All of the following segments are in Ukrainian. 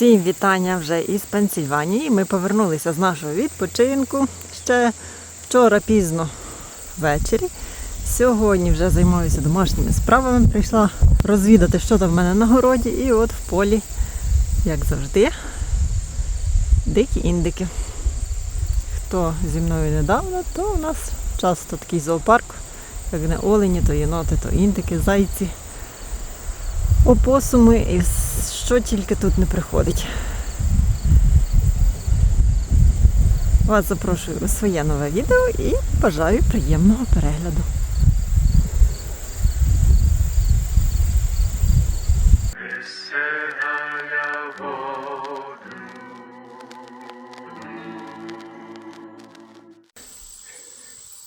Всім вітання вже із Пенсільванії. Ми повернулися з нашого відпочинку ще вчора пізно ввечері. Сьогодні вже займаюся домашніми справами. Прийшла розвідати, що там в мене на городі. І от в полі, як завжди, дикі індики. Хто зі мною недавно, то у нас часто такий зоопарк, як не олені, то єноти, то індики, зайці опосуми і що тільки тут не приходить. Вас запрошую у своє нове відео і бажаю приємного перегляду.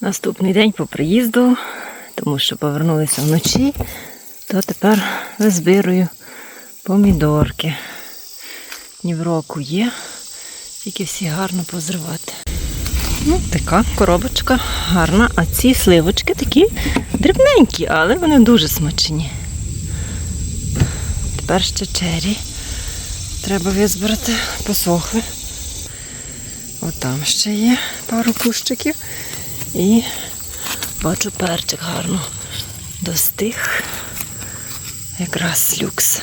Наступний день по приїзду, тому що повернулися вночі, то тепер визбирую помідорки. Ні в року є, тільки всі гарно позривати. Ну, така коробочка гарна, а ці сливочки такі дрібненькі, але вони дуже смачні. Тепер ще чері. Треба визбирати, посохли. Отам ще є пару кущиків. І бачу перчик гарно достиг. Якраз люкс.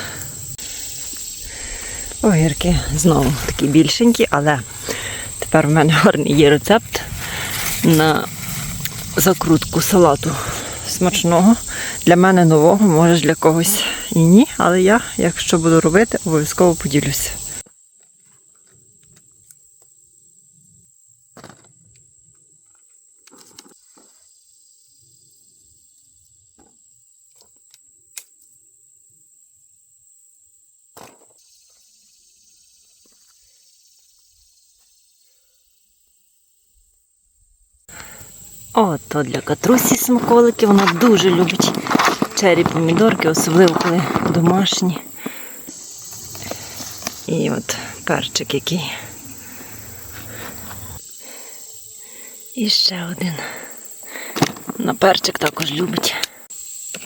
Огірки знову такі більшенькі, але тепер в мене гарний є рецепт на закрутку салату смачного. Для мене нового, може для когось і ні, але я, якщо буду робити, обов'язково поділюся. О, то для катрусі смаколики. Вона дуже любить чері помідорки, особливо коли домашні. І от перчик який. І ще один. На перчик також любить.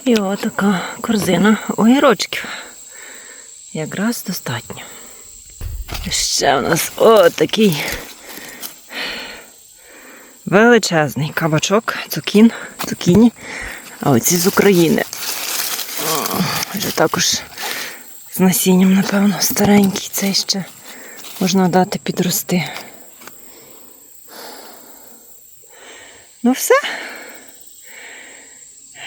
І от така корзина огірочків. Якраз достатньо. Ще у нас отакий величезний кабачок, цукін, цукіні. А оці з України. Вже також з насінням, напевно, старенький. Цей ще можна дати підрости. Ну все.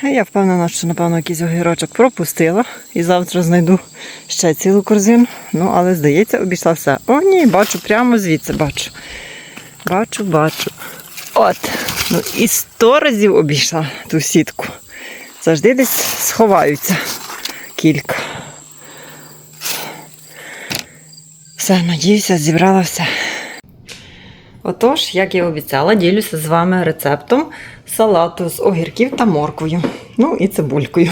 Я впевнена, що, напевно, якийсь огірочок пропустила. І завтра знайду ще цілу корзину. Ну, але, здається, обійшла все. О, ні, бачу, прямо звідси бачу. Бачу, бачу. От. Ну і сто разів обійшла ту сітку. Завжди десь сховаються кілька. Все, надіюся, зібрала все. Отож, як я обіцяла, ділюся з вами рецептом салату з огірків та морквою. Ну і цибулькою.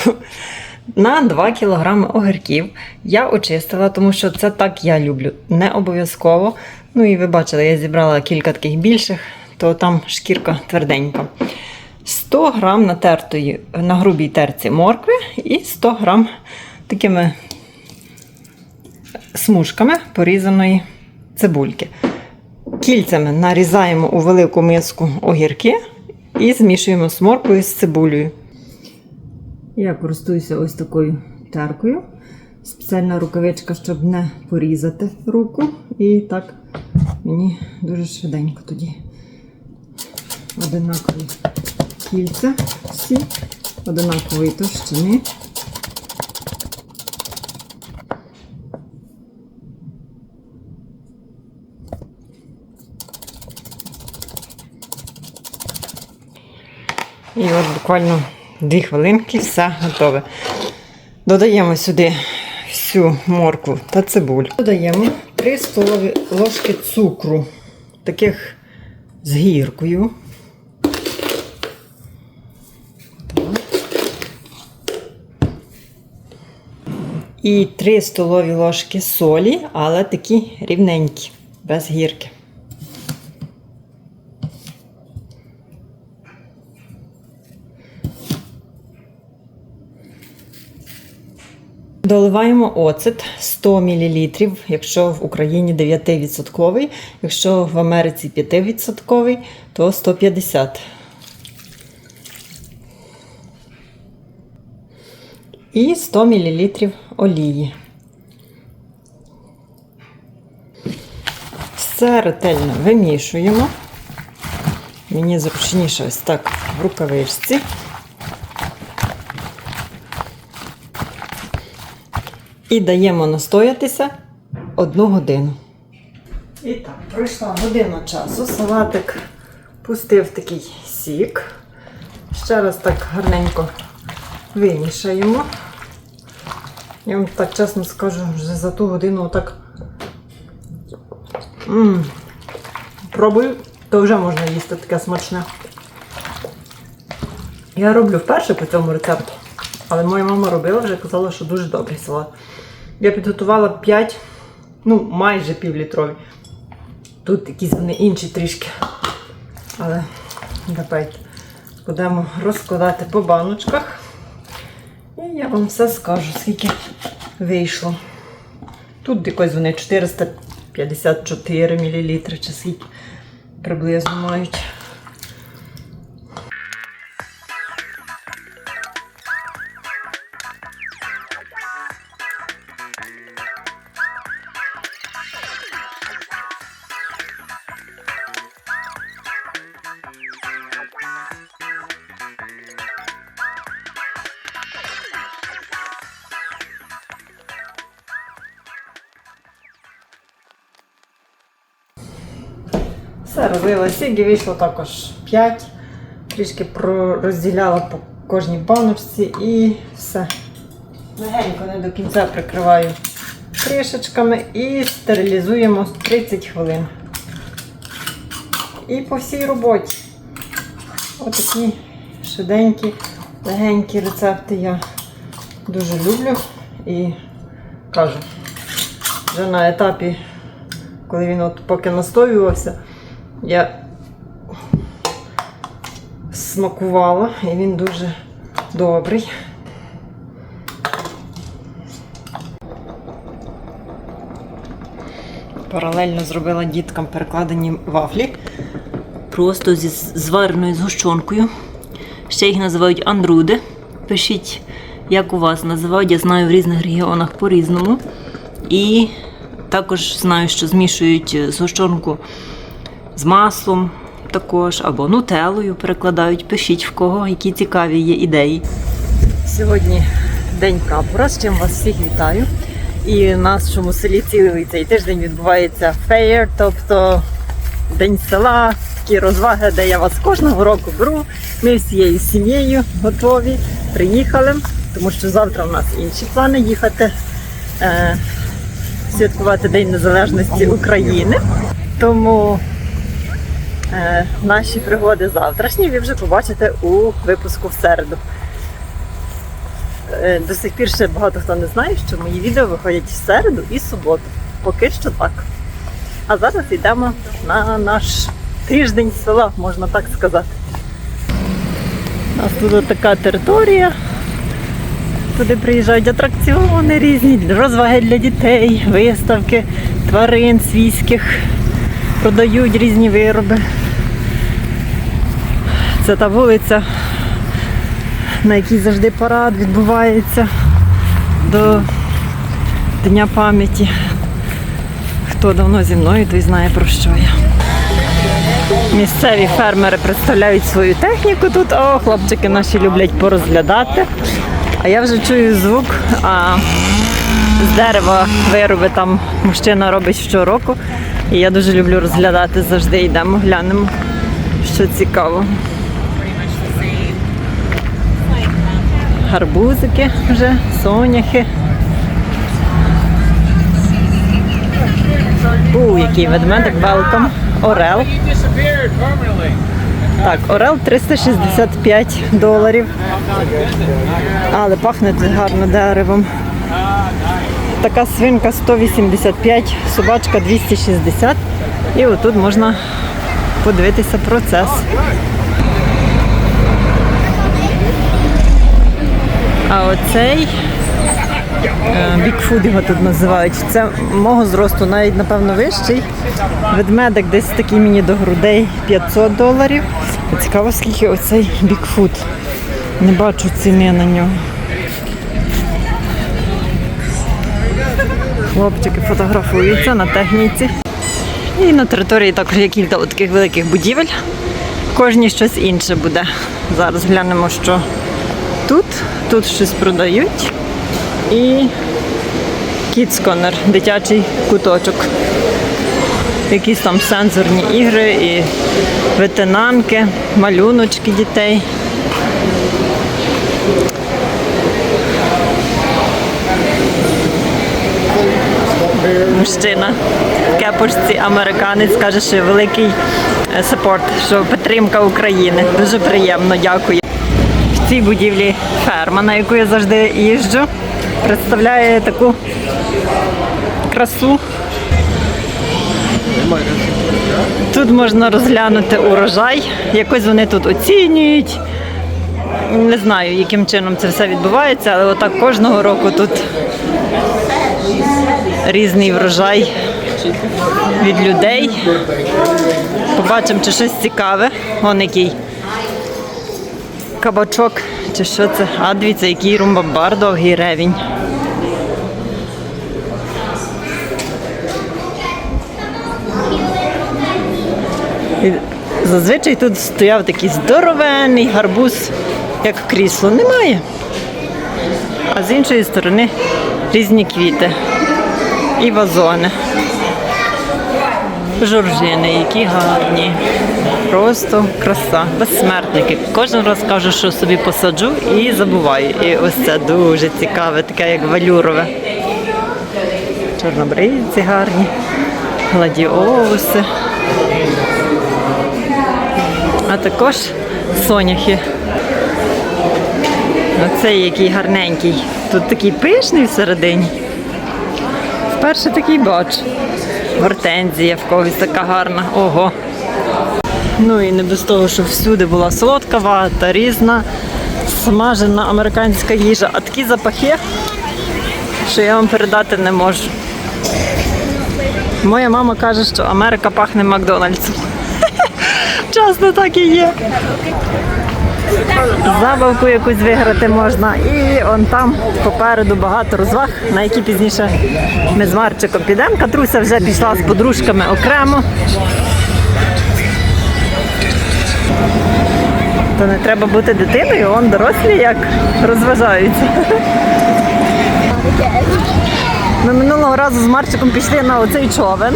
На 2 кг огірків я очистила, тому що це так я люблю. Не обов'язково. Ну і ви бачили, я зібрала кілька таких більших, то там шкірка тверденька. 100 г натертої на грубій терці моркви і 100 г такими смужками порізаної цибульки. Кільцями нарізаємо у велику миску огірки і змішуємо з морквою з цибулею. Я користуюся ось такою теркою. Спеціальна рукавичка, щоб не порізати руку. І так мені дуже швиденько тоді. Одинакові кільця всі, одинакової товщини. І от буквально дві хвилинки, все готове. Додаємо сюди всю моркву та цибулю. Додаємо 3 столові ложки цукру, таких з гіркою. І 3 столові ложки солі, але такі рівненькі, без гірки. Доливаємо оцет 100 мл, якщо в Україні 9%, якщо в Америці 5%, то 150. І 100 мл олії. Все ретельно вимішуємо. Мені зручніше ось так в рукавичці. І даємо настоятися одну годину. І так, пройшла година часу. Салатик пустив такий сік. Ще раз так гарненько вимішаємо. Я вам так чесно скажу, вже за ту годину так м пробую, то вже можна їсти таке смачне. Я роблю вперше по цьому рецепту. Але моя мама робила вже казала, що дуже добрий салат. Я підготувала 5, ну майже півлітрові. Тут якісь вони інші трішки. Але давайте будемо розкладати по баночках. І я вам все скажу, скільки вийшло. Тут якось вони 454 мл чи скільки приблизно мають. Все робила сік і вийшло також 5. Трішки розділяла по кожній баночці і все. Легенько не до кінця прикриваю кришечками і стерилізуємо 30 хвилин. І по всій роботі. Отакі швиденькі, легенькі рецепти я дуже люблю і кажу, вже на етапі коли він от поки настоювався, я смакувала і він дуже добрий. Паралельно зробила діткам перекладені вафлі. Просто зі звареною згущенкою. Ще їх називають андруди. Пишіть, як у вас називають. Я знаю в різних регіонах по-різному. І також знаю, що змішують згущенку з маслом також, або нутелою перекладають. Пишіть в кого, які цікаві є ідеї. Сьогодні день капура, з чим вас всіх вітаю. І в нашому селі цілий цей тиждень відбувається феєр, тобто день села, такі розваги, де я вас кожного року беру. Ми всією сім'єю готові, приїхали, тому що завтра в нас інші плани їхати. Е, святкувати День Незалежності України. Тому наші пригоди завтрашні ви вже побачите у випуску в середу. Е, до сих пір ще багато хто не знає, що мої відео виходять в середу і суботу. Поки що так. А зараз йдемо на наш тиждень села, можна так сказати. У нас тут така територія. Туди приїжджають атракціони різні, розваги для дітей, виставки, тварин свійських, продають різні вироби. Це та вулиця, на якій завжди парад відбувається до Дня пам'яті. Хто давно зі мною, той знає про що я. Місцеві фермери представляють свою техніку тут. О, хлопчики наші люблять порозглядати. А я вже чую звук, а з дерева вироби там мужчина робить щороку. І я дуже люблю розглядати завжди. Йдемо, глянемо, що цікаво. Гарбузики вже, соняхи. У, який ведмедик, велком. Орел. Так, Орел 365 доларів. Але пахне гарно деревом. Така свинка 185, собачка 260. І отут можна подивитися процес. А оцей Бікфуд його тут називають. Це мого зросту, навіть напевно вищий. Ведмедик десь такий мені до грудей 500 доларів. Цікаво, скільки оцей бікфуд. Не бачу ціни на нього. Хлопчики фотографуються на техніці. І на території також є кілька таких великих будівель. Кожній щось інше буде. Зараз глянемо, що тут. Тут щось продають. І Corner, дитячий куточок. Якісь там сенсорні ігри і ветенанки, малюночки дітей. Мужчина в кепочці американець каже, що великий е, саппорт, що підтримка України. Дуже приємно, дякую. В цій будівлі ферма, на яку я завжди їжджу, представляє таку красу. Тут можна розглянути урожай, якось вони тут оцінюють. Не знаю, яким чином це все відбувається, але отак кожного року тут різний врожай від людей. Побачимо, чи щось цікаве. Вон який кабачок, чи що це. А дивіться, який румбабар довгий ревінь. Зазвичай тут стояв такий здоровенний гарбуз, як крісло. Немає. А з іншої сторони різні квіти і вазони. Жоржини, які гарні. Просто краса. Безсмертники. Кожен раз кажу, що собі посаджу і забуваю. І ось це дуже цікаве, таке як валюрове. Чорнобривці гарні, гладіолуси. А також соняхи. Оцей який гарненький. Тут такий пишний всередині. Вперше такий бач. Гортензія в когось така гарна. Ого. Ну і не без того, що всюди була солодка вата, різна, смажена американська їжа. А такі запахи, що я вам передати не можу. Моя мама каже, що Америка пахне Макдональдсом. Часто так і є. Забавку якусь виграти можна. І он там попереду багато розваг, на які пізніше ми з Марчиком підемо. Катруся вже пішла з подружками окремо. То не треба бути дитиною, он дорослі як розважаються. Ми минулого разу з Марчиком пішли на оцей човен.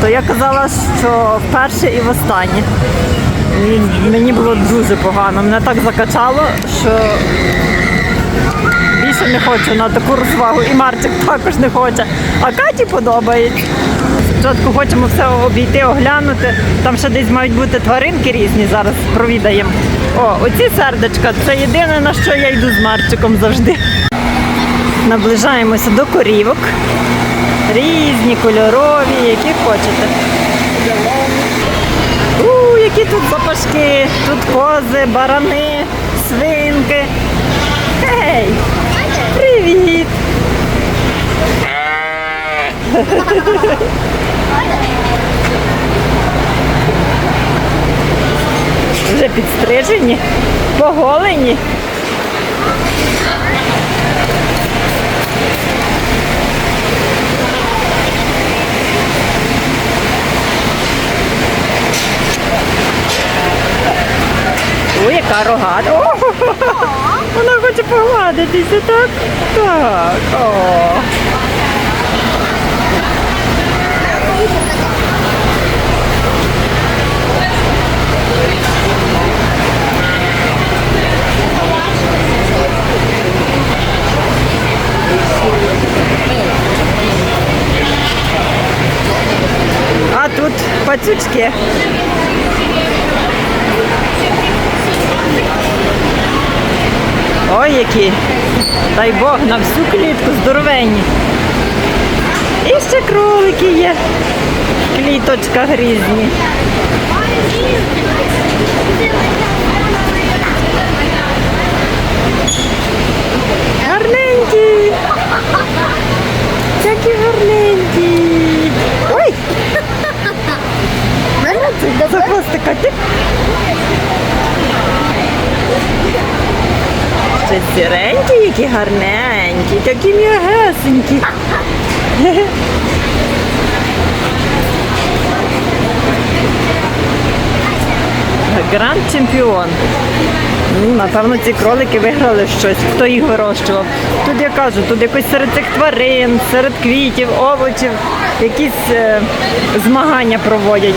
То я казала, що вперше і востаннє. Мені було дуже погано. Мене так закачало, що більше не хочу на таку розвагу. І Марчик також не хоче. А Каті подобається. Спочатку хочемо все обійти, оглянути. Там ще десь мають бути тваринки різні, зараз провідаємо. О, оці сердечка це єдине, на що я йду з Марчиком завжди. Наближаємося до корівок. Різні, кольорові, які хочете. Які тут запашки, тут кози, барани, свинки. Гей! Привіт! Вже підстрижені, поголені. Яка рогата. О, вона хоче погладитися, так? Так. О. А тут пацючки. Ой, які! Дай Бог на всю клітку здоровенні. І ще кролики є. Кліточка грізні. Гарненькі. Такі гарненькі. Ой! За хвостика. Ще сіренькі, які гарненькі, такі м'ягесенькі. Гранд чемпіон. Ну, напевно, ці кролики виграли щось. Хто їх вирощував? Тут я кажу, тут якось серед цих тварин, серед квітів, овочів, якісь е, змагання проводять.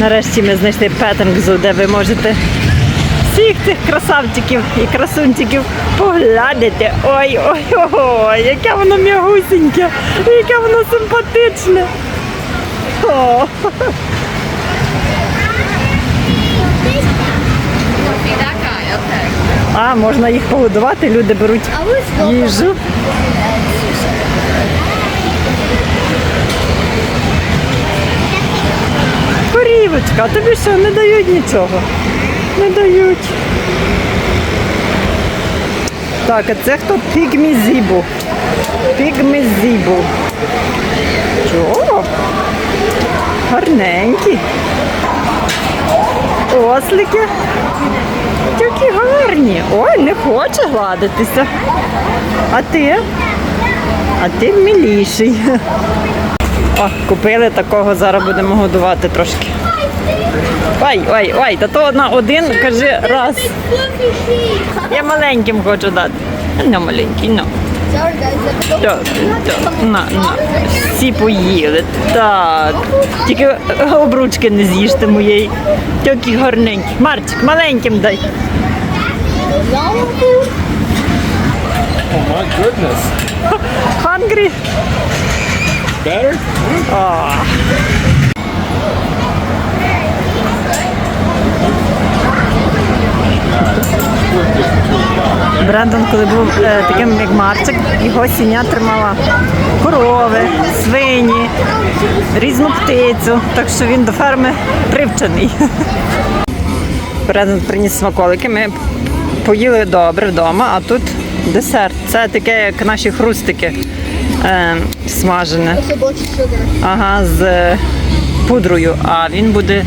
Нарешті ми знайшли петингзу, де ви можете всіх цих красавчиків і красунчиків поглядати. Ой, ой, ой, яке воно м'ягусіньке, яке воно симпатичне. О, а можна їх погодувати, люди беруть їжу. Корівочка, а тобі що, не дають нічого? Не дають. Так, а це хто? Пігмі Зібу. Пігмі Зібу. Чого? Гарненькі. Ослики. Такі гарні. Ой, не хоче гладитися. А ти? А ти миліший. О, купили такого, зараз будемо годувати трошки. Ой, ой, ой, та то на один, кажи, раз. Я маленьким хочу дати. Ну, маленький, ну. То, то, на, на. Всі поїли. Так. Тільки обручки не з'їжте моєї. Такі гарненькі. Марчик, маленьким дай. Oh my goodness. Hungry? Better? О. Брендон, коли був е, таким як Марчик, його сім'я тримала корови, свині, різну птицю, так що він до ферми привчений. Брендон приніс смаколики. Ми поїли добре вдома, а тут десерт. Це таке, як наші хрустики е, смажене. Ага, з пудрою. А він буде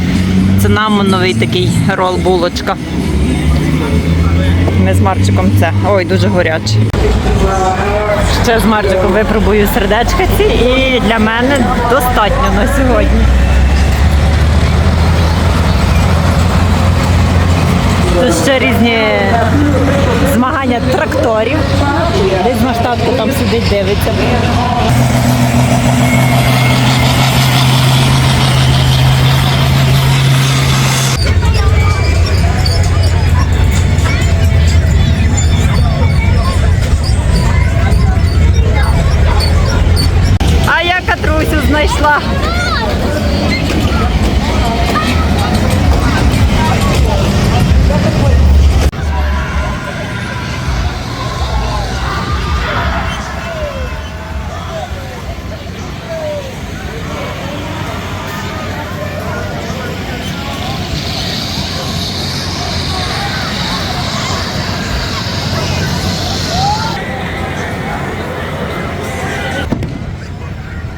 цинамоновий такий рол булочка. Ми з Марчиком це. Ой, дуже горяче. Ще з Марчиком випробую сердечка ці і для мене достатньо на сьогодні. Тут ще різні змагання тракторів. Десь на штатку там сидить, дивиться.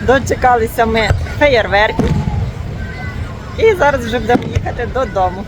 Дочекалися ми феєрверків. І зараз вже будемо їхати додому.